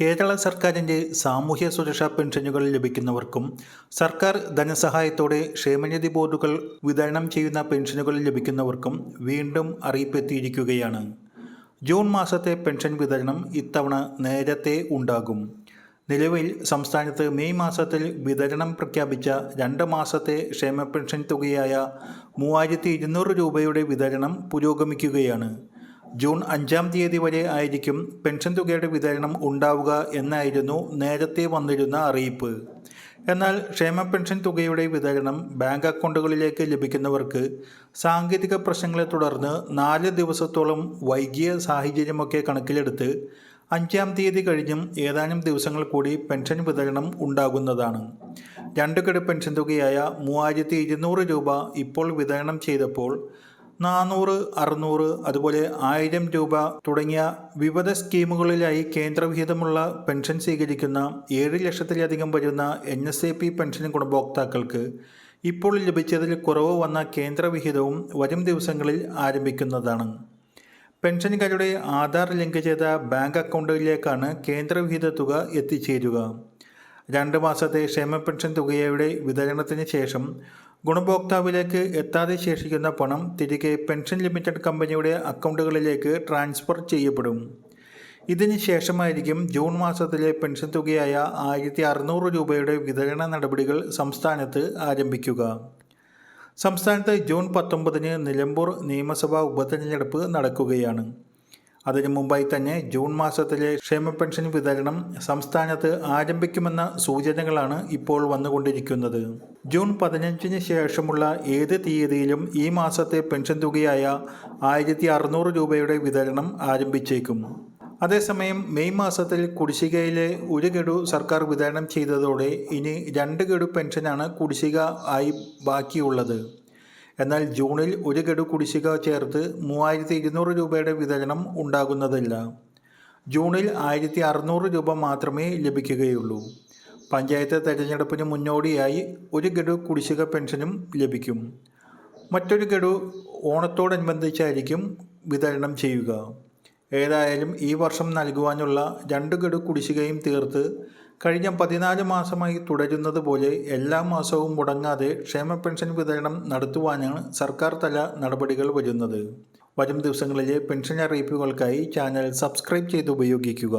കേരള സർക്കാരിന്റെ സാമൂഹ്യ സുരക്ഷാ പെൻഷനുകൾ ലഭിക്കുന്നവർക്കും സർക്കാർ ധനസഹായത്തോടെ ക്ഷേമനിധി ബോർഡുകൾ വിതരണം ചെയ്യുന്ന പെൻഷനുകൾ ലഭിക്കുന്നവർക്കും വീണ്ടും അറിയിപ്പെത്തിയിരിക്കുകയാണ്. ജൂൺ മാസത്തെ പെൻഷൻ വിതരണം ഇത്തവണ നേരത്തെ ഉണ്ടാകും. നിലവിൽ സംസ്ഥാനത്ത് മെയ് മാസത്തിൽ വിതരണം പ്രഖ്യാപിച്ച രണ്ട് മാസത്തെ ക്ഷേമ പെൻഷൻ തുകയായ മൂവായിരത്തി ഇരുന്നൂറ് രൂപയുടെ വിതരണം പുരോഗമിക്കുകയാണ്. ജൂൺ അഞ്ചാം തീയതി വരെ ആയിരിക്കും പെൻഷൻ തുകയുടെ വിതരണം ഉണ്ടാവുക എന്നായിരുന്നു നേരത്തെ വന്നിരുന്ന അറിയിപ്പ്. എന്നാൽ ക്ഷേമ പെൻഷൻ തുകയുടെ വിതരണം ബാങ്ക് അക്കൗണ്ടുകളിലേക്ക് ലഭിക്കുന്നവർക്ക് സാങ്കേതിക പ്രശ്നങ്ങളെ തുടർന്ന് നാല് ദിവസത്തോളം വൈകിയ സാഹചര്യമൊക്കെ കണക്കിലെടുത്ത് അഞ്ചാം തീയതി കഴിഞ്ഞും ഏതാനും ദിവസങ്ങൾ കൂടി പെൻഷൻ വിതരണം ഉണ്ടാകുന്നതാണ്. രണ്ട് ഗഡു പെൻഷൻ തുകയായ മൂവായിരത്തി ഇരുന്നൂറ് രൂപ ഇപ്പോൾ വിതരണം ചെയ്തപ്പോൾ നാനൂറ് അറുന്നൂറ് അതുപോലെ ആയിരം രൂപ തുടങ്ങിയ വിവിധ സ്കീമുകളിലായി കേന്ദ്രവിഹിതമുള്ള പെൻഷൻ സ്വീകരിക്കുന്ന ഏഴ് ലക്ഷത്തിലധികം വരുന്ന N S A P pension ഗുണഭോക്താക്കൾക്ക് ഇപ്പോൾ ലഭിച്ചതിൽ കുറവ് വന്ന കേന്ദ്രവിഹിതവും വരും ദിവസങ്ങളിൽ ആരംഭിക്കുന്നതാണ്. പെൻഷൻകാരുടെ ആധാർ ലിങ്ക് ചെയ്ത ബാങ്ക് അക്കൗണ്ടിലേക്കാണ് കേന്ദ്രവിഹിത തുക എത്തിച്ചേരുക. രണ്ട് മാസത്തെ ക്ഷേമ പെൻഷൻ തുകയുടെ വിതരണത്തിന് ശേഷം ഗുണഭോക്താവിലേക്ക് എത്താതെ ശേഷിക്കുന്ന പണം തിരികെ പെൻഷൻ ലിമിറ്റഡ് കമ്പനിയുടെ അക്കൗണ്ടുകളിലേക്ക് ട്രാൻസ്ഫർ ചെയ്യപ്പെടും. ഇതിന് ശേഷമായിരിക്കും ജൂൺ മാസത്തിലെ പെൻഷൻ തുകയായ ആയിരത്തി അറുന്നൂറ് രൂപയുടെ വിതരണ നടപടികൾ സംസ്ഥാനത്ത് ആരംഭിക്കുക. സംസ്ഥാനത്ത് ജൂൺ പത്തൊമ്പതിന് നിലമ്പൂർ നിയമസഭാ ഉപതെരഞ്ഞെടുപ്പ് നടക്കുകയാണ്. അതിനു മുമ്പായി തന്നെ ജൂൺ മാസത്തിലെ ക്ഷേമ പെൻഷൻ വിതരണം സംസ്ഥാനത്ത് ആരംഭിക്കുമെന്ന സൂചനകളാണ് ഇപ്പോൾ വന്നുകൊണ്ടിരിക്കുന്നത്. ജൂൺ പതിനഞ്ചിന് ശേഷമുള്ള ഏത് തീയതിയിലും ഈ മാസത്തെ പെൻഷൻ തുകയായ ആയിരത്തി അറുന്നൂറ് രൂപയുടെ വിതരണം ആരംഭിച്ചേക്കും. അതേസമയം മെയ് മാസത്തിൽ കുടിശ്ശികയിലെ ഒരു ഗഡു സർക്കാർ വിതരണം ചെയ്തതോടെ ഇനി രണ്ട് ഗഡു പെൻഷനാണ് കുടിശ്ശിക ആയി ബാക്കിയുള്ളത്. എന്നാൽ ജൂണിൽ ഒരു ഗഡു കുടിശ്ശിക ചേർത്ത് മൂവായിരത്തി ഇരുന്നൂറ് രൂപയുടെ വിതരണം ഉണ്ടാകുന്നതല്ല. ജൂണിൽ ആയിരത്തി അറുന്നൂറ് രൂപ മാത്രമേ ലഭിക്കുകയുള്ളൂ. പഞ്ചായത്ത് തെരഞ്ഞെടുപ്പിന് മുന്നോടിയായി ഒരു ഗഡു കുടിശ്ശിക പെൻഷനും ലഭിക്കും. മറ്റൊരു ഗഡു ഓണത്തോടനുബന്ധിച്ചായിരിക്കും വിതരണം ചെയ്യുക. ഏതായാലും ഈ വർഷം നൽകുവാനുള്ള രണ്ട് ഗഡു കുടിശ്ശികയും തീർത്ത് കഴിഞ്ഞ പതിനാല് മാസമായി തുടരുന്നത് പോലെ എല്ലാ മാസവും മുടങ്ങാതെ ക്ഷേമ പെൻഷൻ വിതരണം നടത്തുവാനാണ് സർക്കാർ തല നടപടികൾ വരുന്നത്. വരും ദിവസങ്ങളിലെ പെൻഷൻ അറിയിപ്പുകൾക്കായി ചാനൽ സബ്സ്ക്രൈബ് ചെയ്ത് ഉപയോഗിക്കുക.